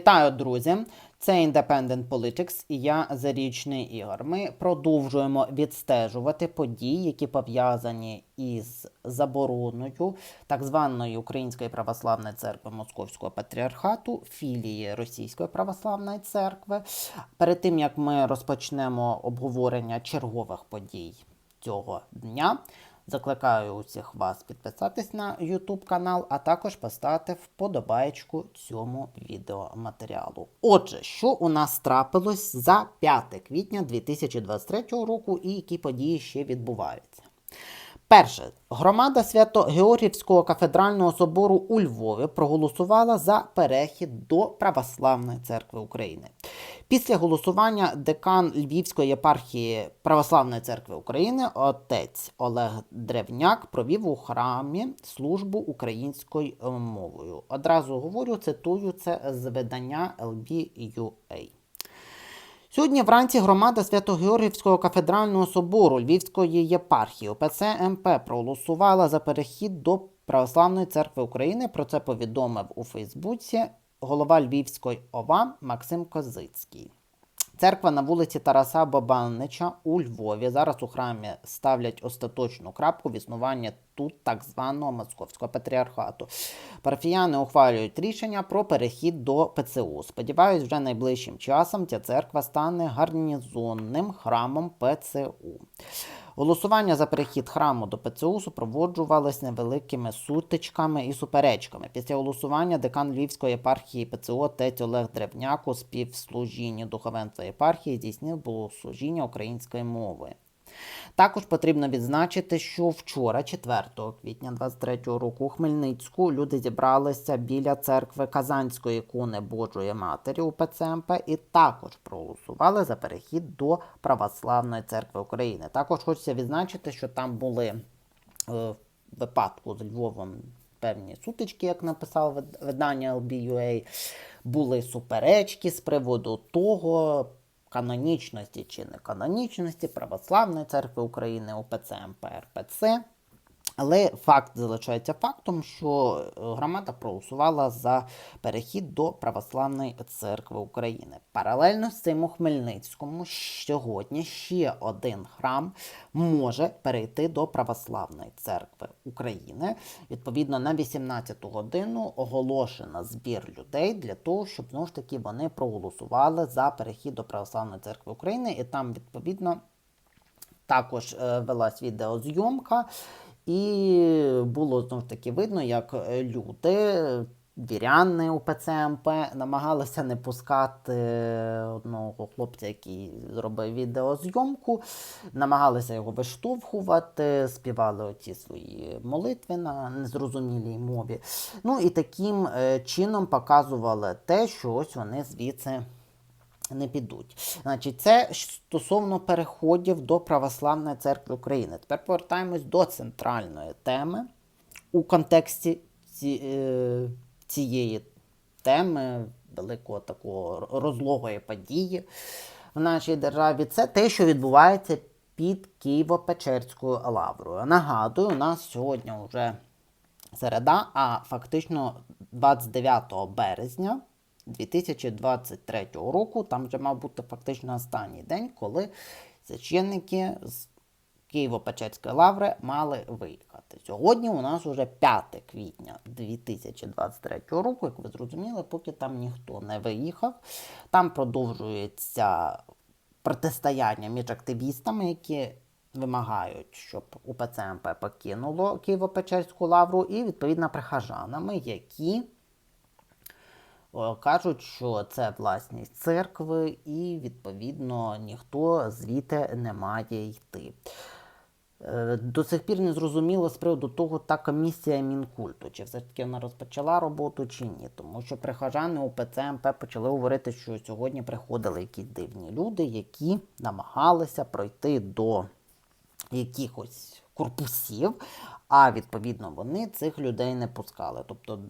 Вітаю, друзі! Це Independent Politics і я Зарічний Ігор. Ми продовжуємо відстежувати події, які пов'язані із забороною так званої Української православної церкви Московського патріархату, філії Російської православної церкви. Перед тим як ми розпочнемо обговорення чергових подій цього дня. Закликаю усіх вас підписатись на YouTube канал, а також поставити вподобаєчку цьому відеоматеріалу. Отже, що у нас трапилось за 5 квітня 2023 року і які події ще відбуваються? Перше, громада Свято-Георгівського кафедрального собору у Львові проголосувала за перехід до Православної церкви України. Після голосування декан Львівської єпархії Православної церкви України отець Олег Древняк провів у храмі службу українською мовою. Одразу говорю, цитую це з видання LBUA. Сьогодні вранці громада Свято-Георгівського кафедрального собору Львівської єпархії ОПЦ МП проголосувала за перехід до Православної церкви України. Про це повідомив у Фейсбуці голова Львівської ОВА Максим Козицький. Церква на вулиці Тараса Бабаннича у Львові. Зараз у храмі ставлять остаточну крапку в існування тут так званого московського патріархату. Парафіяни ухвалюють рішення про перехід до ПЦУ. Сподіваюсь, вже найближчим часом ця церква стане гарнізонним храмом ПЦУ. Голосування за перехід храму до ПЦУ супроводжувалось невеликими сутичками і суперечками. Після голосування декан Львівської єпархії ПЦУ отець Олег Древняко співслужіння духовенства єпархії здійснив богослужіння української мови. Також потрібно відзначити, що вчора, 4 квітня 23 року, у Хмельницьку люди зібралися біля церкви Казанської ікони Божої Матері у ПЦМП і також проголосували за перехід до Православної церкви України. Також хочеться відзначити, що там були е, в випадку з Львовом певні сутички, як написав видання LBUA, були суперечки з приводу того, канонічності чи неканонічності Православної церкви України УПЦ МП РПЦ. Але факт залишається фактом, що е, громада проголосувала за перехід до Православної церкви України. Паралельно з цим у Хмельницькому сьогодні ще один храм може перейти до Православної церкви України. Відповідно, на 18 годину оголошено збір людей для того, щоб знову ж таки вони проголосували за перехід до Православної церкви України, і там відповідно також е, велась відеозйомка, і було знову ж таки видно, як е, люди, віряни УПЦ МП, намагалися не пускати одного хлопця, який зробив відеозйомку, намагалися його виштовхувати, співали оці свої молитви на незрозумілій мові. Ну і таким е, чином показували те, що ось вони звідси не підуть. Значить, це стосовно переходів до Православної церкви України. Тепер повертаємось до центральної теми у контексті ці, е, цієї теми, великого такого розлогої події в нашій державі. Це те, що відбувається під Києво-Печерською лаврою. Нагадую, у нас сьогодні вже середа, а фактично 29 березня 2023 року, там вже мав бути фактично останній день, коли священники з Києво-Печерської лаври мали виїхати. Сьогодні у нас вже 5 квітня 2023 року, як ви зрозуміли, поки там ніхто не виїхав. Там продовжується протистояння між активістами, які вимагають, щоб УПЦ МП покинуло Києво-Печерську лавру, і відповідно прихожанами, які Кажуть, що це власність церкви, і відповідно ніхто звідти не має йти. Е, До сих пір не зрозуміло з приводу того, та комісія мінкульту, чи все ж таки вона розпочала роботу, чи ні. Тому що прихожани УПЦ МП почали говорити, що сьогодні приходили якісь дивні люди, які намагалися пройти до якихось корпусів, а відповідно вони цих людей не пускали. Тобто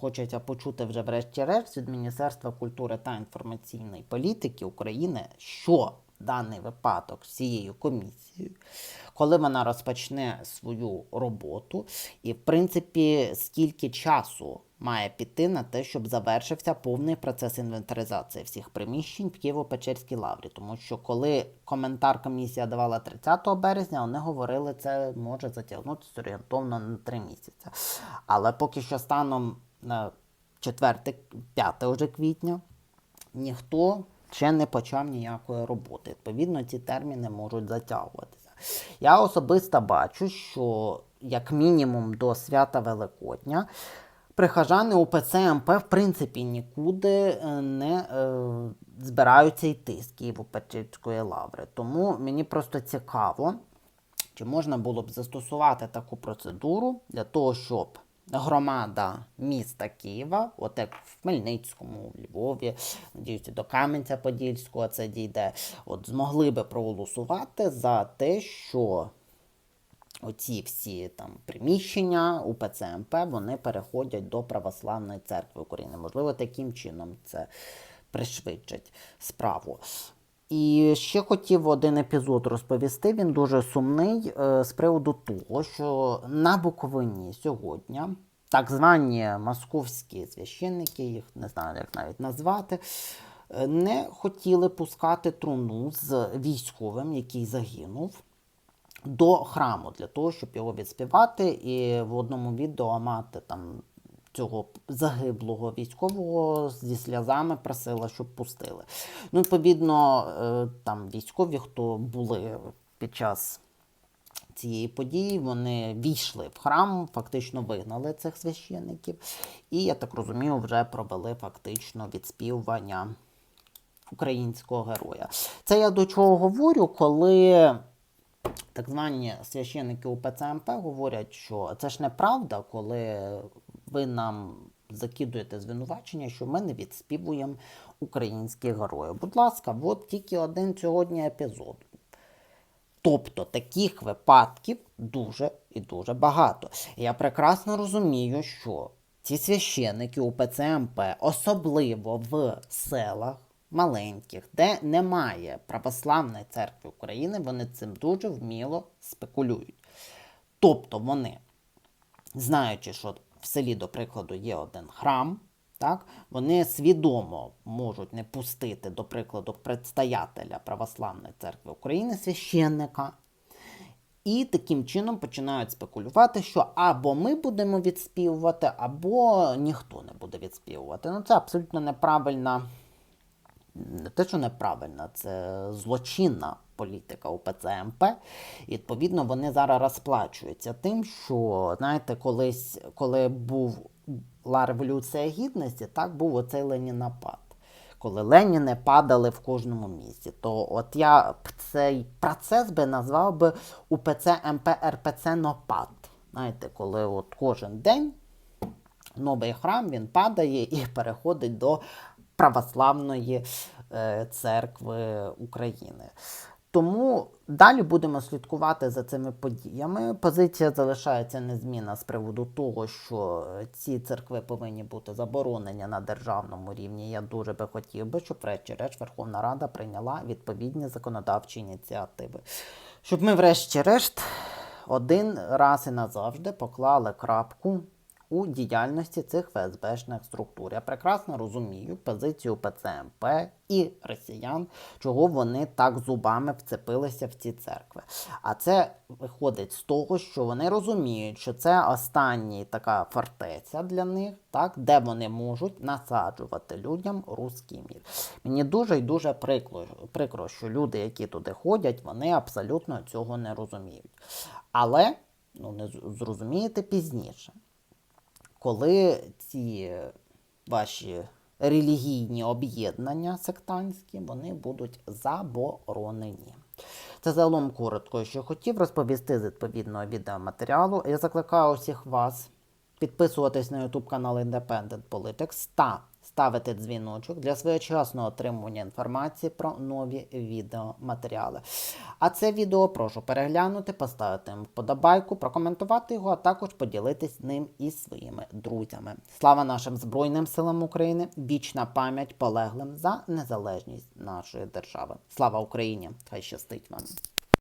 хочеться почути вже врешті-решт від Міністерства культури та інформаційної політики України, що даний випадок з цією комісією, коли вона розпочне свою роботу, і, в принципі, скільки часу має піти на те, щоб завершився повний процес інвентаризації всіх приміщень в Києво-Печерській лаврі. Тому що коли коментар комісія давала 30 березня, вони говорили, це може затягнутися орієнтовно на 3 місяці. Але поки що станом на 4-5 вже квітня ніхто ще не почав ніякої роботи. Відповідно, ці терміни можуть затягуватися. Я особисто бачу, що як мінімум до свята Великодня прихожани УПЦ МП в принципі нікуди е, не е, збираються йти з Києво-Печерської лаври. Тому мені просто цікаво, чи можна було б застосувати таку процедуру для того, щоб громада міста Києва, от як в Хмельницькому, в Львові, надіюся, до Кам'янця-Подільського це дійде, от змогли би проголосувати за те, що оці всі там приміщення УПЦ МП вони переходять до Православної церкви України. Можливо, таким чином це пришвидшить справу. І ще хотів один епізод розповісти. Він дуже сумний е, з приводу того, що на Буковині сьогодні так звані московські священники, їх не знаю, як навіть назвати, е, не хотіли пускати труну з військовим, який загинув до храму для того, щоб його відспівати, і в одному відео мати там цього загиблого військового зі сльозами просила, щоб пустили. Ну, відповідно, е, там військові, хто були під час цієї події, вони війшли в храм, фактично вигнали цих священників, і я так розумію, вже провели фактично відспівування українського героя. Це я до чого говорю, коли так звані священники УПЦ МП говорять, що це ж неправда, коли ви нам закидуєте звинувачення, що ми не відспівуємо українських героїв. Будь ласка, от тільки один сьогодні епізод. Тобто таких випадків дуже і дуже багато. Я прекрасно розумію, що ці священники УПЦ МП, особливо в селах маленьких, де немає православної церкви України, вони цим дуже вміло спекулюють. Тобто вони, знаючи, що в селі, до прикладу, є один храм, так, вони свідомо можуть не пустити, до прикладу, предстоятеля Православної церкви України, священника. І таким чином починають спекулювати, що або ми будемо відспівувати, або ніхто не буде відспівувати. Ну, це абсолютно неправильна, не те, що неправильна, це злочинна політика УПЦ МП. І відповідно вони зараз розплачуються тим, що, знаєте, колись, коли був була революція гідності, так був оцей Ленінапад. Коли Леніни падали в кожному місці, то от я цей процес би назвав би УПЦ МП РПЦ Нопад. Знаєте, коли от кожен день новий храм він падає і переходить до православної е, церкви України. Тому далі будемо слідкувати за цими подіями. Позиція залишається незмінна з приводу того, що ці церкви повинні бути заборонені на державному рівні. Я дуже би хотів би, щоб врешті-решт Верховна Рада прийняла відповідні законодавчі ініціативи. Щоб ми, врешті-решт, один раз і назавжди поклали крапку у діяльності цих ФСБшних структур. Я прекрасно розумію позицію ПЦМП і росіян, чого вони так зубами вцепилися в ці церкви. А це виходить з того, що вони розуміють, що це остання така фортеця для них, так, де вони можуть насаджувати людям руський мір. Мені дуже і дуже прикро, прикро, що люди, які туди ходять, вони абсолютно цього не розуміють. Але ну, не зрозумієте пізніше коли ці ваші релігійні об'єднання сектантські, вони будуть заборонені. Це загалом коротко, що хотів розповісти з відповідного відеоматеріалу. Я закликаю усіх вас підписуватись на YouTube канал Independent Politics та ставити дзвіночок для своєчасного отримування інформації про нові відеоматеріали. А це відео прошу переглянути, поставити вподобайку, прокоментувати його, а також поділитись ним із своїми друзями. Слава нашим Збройним силам України! Вічна пам'ять полеглим за незалежність нашої держави. Слава Україні! Хай щастить вам!